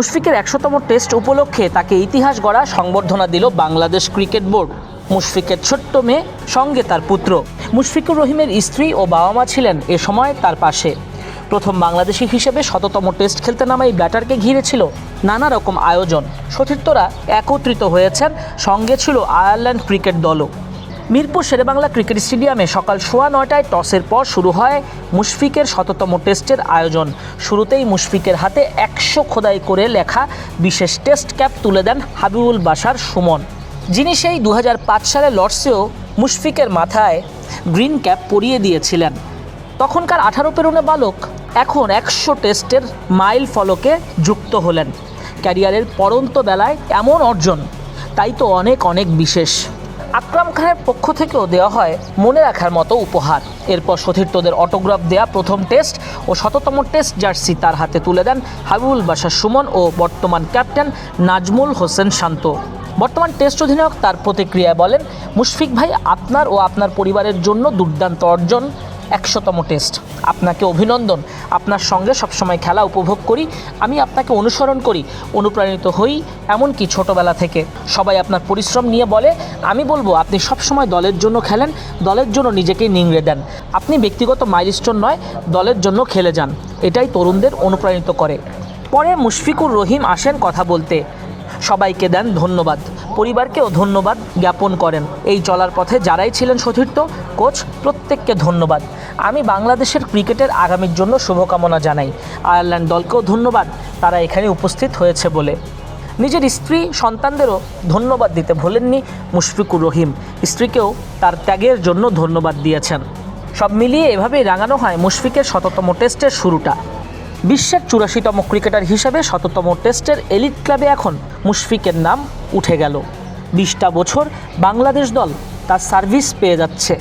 মুশফিকের একশোতম test উপলক্ষে তাকে ইতিহাস গড়া সংবর্ধনা দিল বাংলাদেশ ক্রিকেট বোর্ড। মুশফিকের ছোট্ট মেয়ে সঙ্গে তার পুত্র। মুশফিকুর রহিমের স্ত্রী ও বাবা মা ছিলেন এ সময় তার পাশে। প্রথম বাংলাদেশি হিসেবে শততম টেস্ট খেলতে নামা এই ব্যাটারকে ঘিরে ছিল নানা রকম আয়োজন। সতীর্থরা একত্রিত হয়েছেন, সঙ্গে ছিল আয়ারল্যান্ড ক্রিকেট দলও। মিরপুর শেরেবাংলা ক্রিকেট স্টেডিয়ামে সকাল সোয়া নয়টায় টসের পর শুরু হয় মুশফিকের শততম টেস্টের আয়োজন। শুরুতেই মুশফিকের হাতে একশো খোদাই করে লেখা বিশেষ টেস্ট ক্যাপ তুলে দেন হাবিবুল বাসার সুমন। যিনি সেই দু হাজার পাঁচ সালে লর্ডসেও মুশফিকের মাথায় গ্রিন ক্যাপ পরিয়ে দিয়েছিলেন। তখনকার আঠারো পেরোনে বালক এখন একশো টেস্টের মাইল ফলকে যুক্ত হলেন। ক্যারিয়ারের পরন্ত বেলায় এমন অর্জন, তাই তো অনেক অনেক বিশেষ। আকরাম খানের পক্ষ থেকেও দেওয়া হয় মনে রাখার মতো উপহার। এরপর সতীর্থদের অটোগ্রাফ দেয়া প্রথম টেস্ট ও শততম টেস্ট জার্সি তার হাতে তুলে দেন হাবিবুল বাসার সুমন ও বর্তমান ক্যাপ্টেন নাজমুল হোসেন শান্ত। বর্তমান টেস্ট অধিনায়ক তার প্রতিক্রিয়ায় বলেন, মুশফিক ভাই আপনার ও আপনার পরিবারের জন্য দুর্দান্ত অর্জন। একশোতম টেস্ট। আপনাকে অভিনন্দন। আপনার সঙ্গে সবসময় খেলা উপভোগ করি। আমি আপনাকে অনুসরণ করি। অনুপ্রাণিত হই এমনকি ছোটবেলা থেকে। সবাই আপনার পরিশ্রম নিয়ে বলে, আমি বলব, আপনি সবসময় দলের জন্য খেলেন, দলের জন্য নিজেকে নিংড়ে দেন। আপনি ব্যক্তিগত মাইলস্টোন নয়, দলের জন্য খেলে যান। এটাই তরুণদের অনুপ্রাণিত করে। পরে মুশফিকুর রহিম আসেন কথা বলতে। সবাইকে দেন ধন্যবাদ। পরিবারকেও ধন্যবাদ জ্ঞাপন করেন। এই চলার পথে যারাই ছিলেন সতীর্থ, কোচ প্রত্যেককে ধন্যবাদ। আমি বাংলাদেশের ক্রিকেটের আগামীর জন্য শুভকামনা জানাই। আয়ারল্যান্ড দলকেও ধন্যবাদ, তারা এখানে উপস্থিত হয়েছে বলে। নিজের স্ত্রী, সন্তানদেরও ধন্যবাদ দিতে ভোলেননি মুশফিকুর রহিম। স্ত্রীকেও তার ত্যাগের জন্য ধন্যবাদ দিয়েছেন। সব মিলিয়ে এভাবেই রাঙানো হয় মুশফিকের শততম টেস্টের শুরুটা। বিশ্বের চুরাশিতম ক্রিকেটার হিসেবে শততম টেস্টের এলিট ক্লাবে এখন মুশফিকের নাম উঠে গেল। বিশটা বছর বাংলাদেশ দল তার সার্ভিস পেয়ে যাচ্ছে।